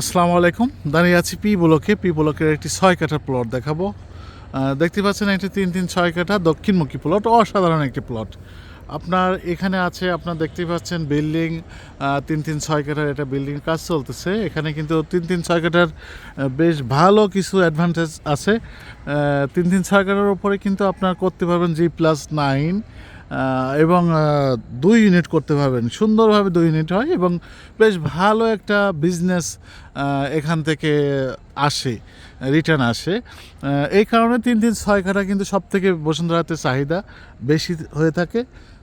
আসসালামু আলাইকুম। দাঁড়িয়ে আছি পি ব্লকে। পি ব্লকের একটি ছয় কাঠা প্লট দেখাবো। দেখতে পাচ্ছেন একটি তিন তিন ছয় কাঠা দক্ষিণমুখী প্লট অসাধারণ একটি প্লট আপনার এখানে আছে, আপনার দেখতে পাচ্ছেন বিল্ডিং তিন তিন ছয় কাঠার এটা বিল্ডিং কাজ চলতেছে। এখানে কিন্তু তিন তিন ছয় কাঠার বেশ ভালো কিছু অ্যাডভান্টেজ আছে। তিন তিন ছয় কাঠার উপরে কিন্তু আপনার করতে পারবেন জি প্লাস নাইন এবং দুই ইউনিট করতে পারবেন। সুন্দরভাবে দুই ইউনিট হয় এবং বেশ ভালো একটা বিজনেস এখান থেকে আসে রিটার্ন আসে। এই কারণে তিন তিন ছয় কাঠা কিন্তু সব থেকে বসুন্ধরাতে চাহিদা বেশি হয়ে থাকে।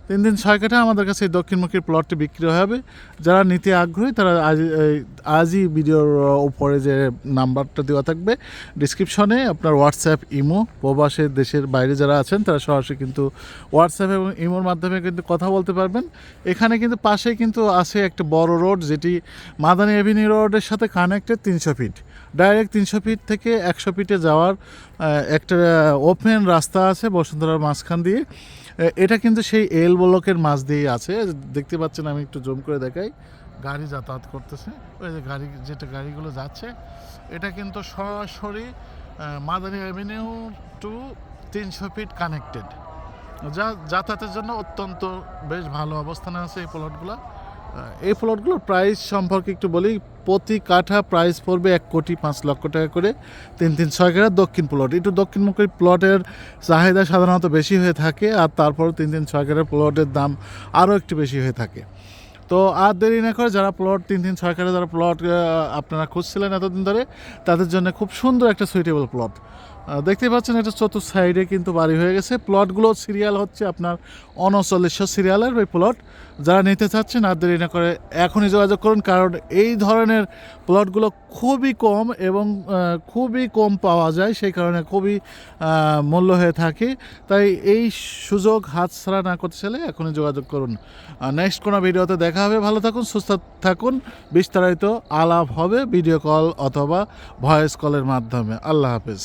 তিন দিন ছয় কাঠা আমাদের কাছে এই দক্ষিণমুখী প্লটটি বিক্রি হবে। যারা নিতে আগ্রহী, তারা আজ আজই ভিডিওর উপরে যে নাম্বারটা দেওয়া থাকবে ডিসক্রিপশনে আপনার হোয়াটসঅ্যাপ ইমো প্রবাসের দেশের বাইরে যারা আছেন, তারা সরাসরি কিন্তু হোয়াটসঅ্যাপ এবং ইমোর মাধ্যমে কিন্তু কথা বলতে পারবেন। এখানে কিন্তু পাশেই কিন্তু আছে একটা বড় রোড যেটি মাদানী এভিনিউ রোডের সাথে কানেক্টেড তিনশো ফিট ডাইরেক্ট তিনশো ফিট থেকে একশো ফিটে যাওয়ার একটা ওপেন রাস্তা আছে বসুন্ধরার মাঝখান দিয়ে। এটা কিন্তু সেই এল ব্লকের মাঝ দিয়েই আছে। দেখতে পাচ্ছেন, আমি একটু জুম করে দেখাই। গাড়ি যাতায়াত করতেছে। ওই যে গাড়ি, যেটা গাড়িগুলো যাচ্ছে, এটা কিন্তু সরাসরি মাদারী অ্যাভিনিউ টু তিনশো ফিট কানেক্টেড যা যাতায়াতের জন্য অত্যন্ত বেশ ভালো অবস্থানে আছে এই প্লটগুলো এই প্লটগুলোর প্রাইস সম্পর্কে একটু বলি। প্রতি কাঠা প্রাইস পড়বে এক কোটি পাঁচ লক্ষ টাকা করে। তিন তিন ছয় কাঠা দক্ষিণ প্লট একটু দক্ষিণমুখী প্লটের চাহিদা সাধারণত বেশি হয়ে থাকে আর তারপর তিন তিন ছয় কাঠার প্লটের দাম আরও একটু বেশি হয়ে থাকে। তো আর দেরি না করে যারা প্লট তিন তিন ছয় কাঠা যারা প্লট আপনারা খুঁজছিলেন এতদিন ধরে, তাদের জন্য খুব সুন্দর একটা সুইটেবল প্লট দেখতে পাচ্ছেন এটা চতুর্থ সাইডে কিন্তু বাড়ি হয়ে গেছে। প্লটগুলো সিরিয়াল হচ্ছে আপনার উনচল্লিশশো সিরিয়ালের ওই প্লট। যারা নিতে চাচ্ছেন আর দেরি না করে এখনই যোগাযোগ করুন, কারণ এই ধরনের প্লটগুলো খুবই কম এবং খুবই কম পাওয়া যায়, সেই কারণে খুবই মূল্য হয়ে থাকে। তাই এই সুযোগ হাতছাড়া না করতে চাইলে এখনই যোগাযোগ করুন। নেক্সট কোনো ভিডিওতে দেখা হবে। ভালো থাকুন, সুস্থ থাকুন। বিস্তারিত আলাপ হবে ভিডিও কল অথবা ভয়েস কলের মাধ্যমে। আল্লাহ হাফেজ।